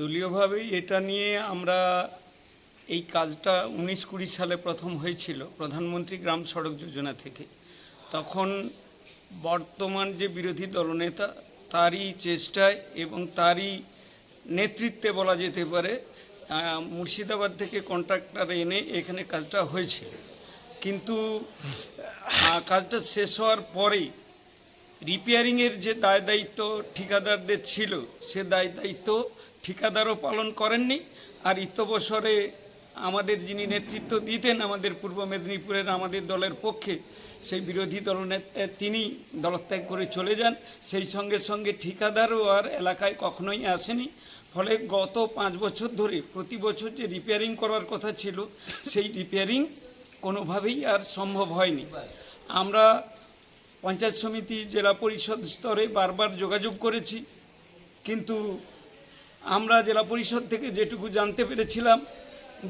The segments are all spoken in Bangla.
দলীয়ভাবেই এটা নিয়ে আমরা এই কাজটা উনিশ কুড়ি সালে প্রথম হয়েছিল প্রধানমন্ত্রী গ্রাম সড়ক যোজনা থেকে। তখন বর্তমান যে বিরোধী দলনেতা, তারই চেষ্টায় এবং তারই নেতৃত্বে বলা যেতে পারে মুর্শিদাবাদ থেকে কন্ট্রাক্টর এনে এখানে কাজটা হয়েছিল। কিন্তু কাজটা শেষ হওয়ার পরেই রিপেয়ারিংয়ের যে দায় দায়িত্ব ঠিকাদারদের ছিল, সে দায় দায়িত্ব ঠিকাদারও পালন করেননি। আর ইত্যবসরে আমাদের যিনি নেতৃত্ব দিতেন আমাদের পূর্ব মেদিনীপুরের আমাদের দলের পক্ষে, সেই বিরোধী দলনেতা তিনি দলত্যাগ করে চলে যান। সেই সঙ্গে সঙ্গে ঠিকাদারও আর এলাকায় কখনোই আসেনি। ফলে গত পাঁচ বছর ধরে প্রতি বছর যে রিপেয়ারিং করার কথা ছিল, সেই রিপেয়ারিং কোনোভাবেই আর সম্ভব হয়নি। আমরা পঞ্চায়েত সমিতি, জেলা পরিষদ স্তরে বারবার যোগাযোগ করেছি। কিন্তু আমরা জেলা পরিষদ থেকে যেটুকু জানতে পেরেছিলাম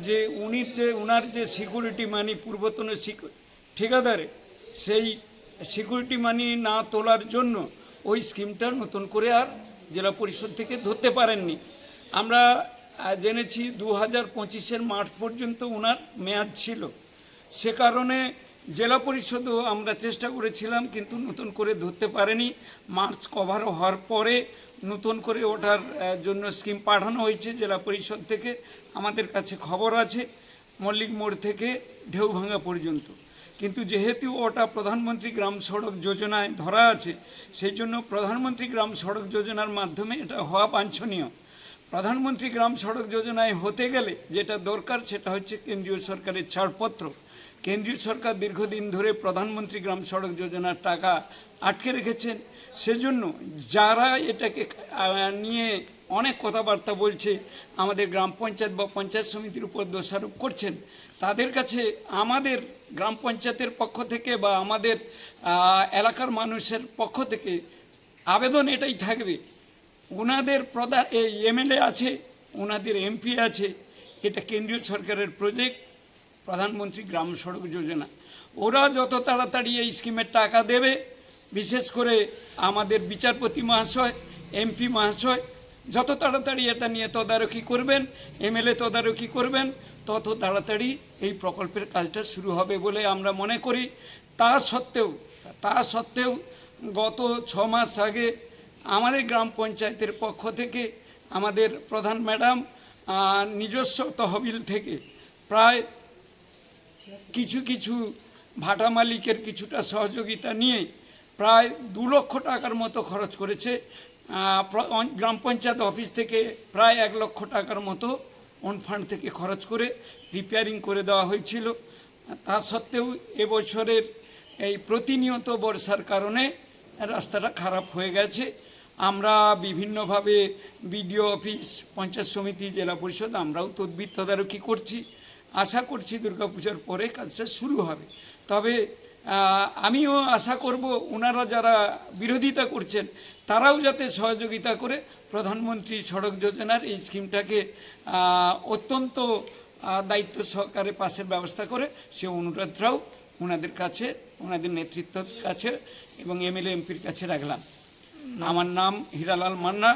যে উনি যে ওনার যে সিকিউরিটি মানি পূর্বতনের ঠিকাদারে, সেই সিকিউরিটি মানি না তোলার জন্য ওই স্কিমটা নতুন করে আর জেলা পরিষদ থেকে ধরতে পারেননি। আমরা জেনেছি দু হাজার পঁচিশের মার্চ পর্যন্ত ওনার মেয়াদ ছিল। সে কারণে জেলা পরিষদও আমরা চেষ্টা করেছিলাম, কিন্তু নতুন করে ধরতে পারেনি। মার্চ কভার হওয়ার পরে নতুন করে ওঠার জন্য স্কিম পাঠানো হয়েছে জেলা পরিষদ থেকে। আমাদের কাছে খবর আছে, মল্লিক মোড় থেকে ঢেউভাঙ্গা পর্যন্ত। কিন্তু যেহেতু ওটা প্রধানমন্ত্রী গ্রাম সড়ক যোজনায় ধরা আছে, সেই জন্য প্রধানমন্ত্রী গ্রাম সড়ক যোজনার মাধ্যমে এটা হওয়া বাঞ্ছনীয়। প্রধানমন্ত্রী গ্রাম সড়ক যোজনায় হতে গেলে যেটা দরকার সেটা হচ্ছে কেন্দ্রীয় সরকারের ছাড়পত্র। কেন্দ্রীয় সরকার দীর্ঘদিন ধরে প্রধানমন্ত্রী গ্রাম সড়ক যোজনার টাকা আটকে রেখেছেন। সেজন্য যারা এটাকে নিয়ে অনেক কথাবার্তা বলছে, আমাদের গ্রাম পঞ্চায়েত বা পঞ্চায়েত সমিতির উপর দোষারোপ করছেন, তাদের কাছে আমাদের গ্রাম পঞ্চায়েতের পক্ষ থেকে বা আমাদের এলাকার মানুষের পক্ষ থেকে আবেদন এটাই থাকবে ওনাদের প্রধান এই এমএলএ আছে ওনাদের এমপি আছে, এটা কেন্দ্রীয় সরকারের প্রজেক্ট প্রধানমন্ত্রী গ্রাম সড়ক যোজনা। ওরা যত তাড়াতাড়ি এই স্কিমের টাকা দেবে, বিশেষ করে আমাদের বিচারপতি মহাশয়, এমপি মহাশয়, যত তাড়াতাড়ি এটা নিয়ে তদারকি করবেন, এমএলএ তদারকি করবেন, তত তাড়াতাড়ি এই প্রকল্পের কাজটা শুরু হবে বলে আমরা মনে করি। তা সত্ত্বেও তা সত্ত্বেও গত ছ মাস আগে আমাদের গ্রাম পঞ্চায়েতের পক্ষ থেকে আমাদের প্রধান ম্যাডাম নিজস্ব তহবিল থেকে প্রায় কিছু কিছু ভাটা মালিকের কিছুটা সহযোগিতা নিয়ে প্রায় দু লক্ষ টাকার মতো খরচ করেছে। গ্রাম পঞ্চায়েত অফিস থেকে প্রায় এক লক্ষ টাকার মতো অন ফান্ড থেকে খরচ করে রিপেয়ারিং করে দেওয়া হয়েছিল। তা সত্ত্বেও এবছরের এই প্রতিনিয়ত বর্ষার কারণে রাস্তাটা খারাপ হয়ে গেছে। আমরা বিভিন্নভাবে বিডিও অফিস, পঞ্চায়েত সমিতি, জেলা পরিষদ, আমরাও তদবির তদারকি করছি। আশা করছি দুর্গাপূজার পরে কাজটা শুরু হবে। তবে আমিও আশা করব ওনারা যারা বিরোধিতা করছেন, তারাও যাতে সহযোগিতা করে প্রধানমন্ত্রী সড়ক যোজনার এই স্কিমটাকে অত্যন্ত দায়িত্ব সহকারে পাশের ব্যবস্থা করে সে অনুরোধটাও ওনাদের কাছে ওনাদের নেতৃত্বের কাছে এবং এমএলএ এমপির কাছে রাখলাম। আমার নাম হীরালাল মান্না।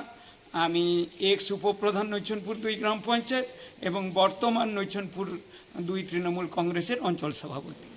আমি এক্স উপপ্রধান নৈচনপুর দুই গ্রাম পঞ্চায়েত এবং বর্তমান নৈচনপুর দুই তৃণমূল কংগ্রেসের অঞ্চল সভাপতি।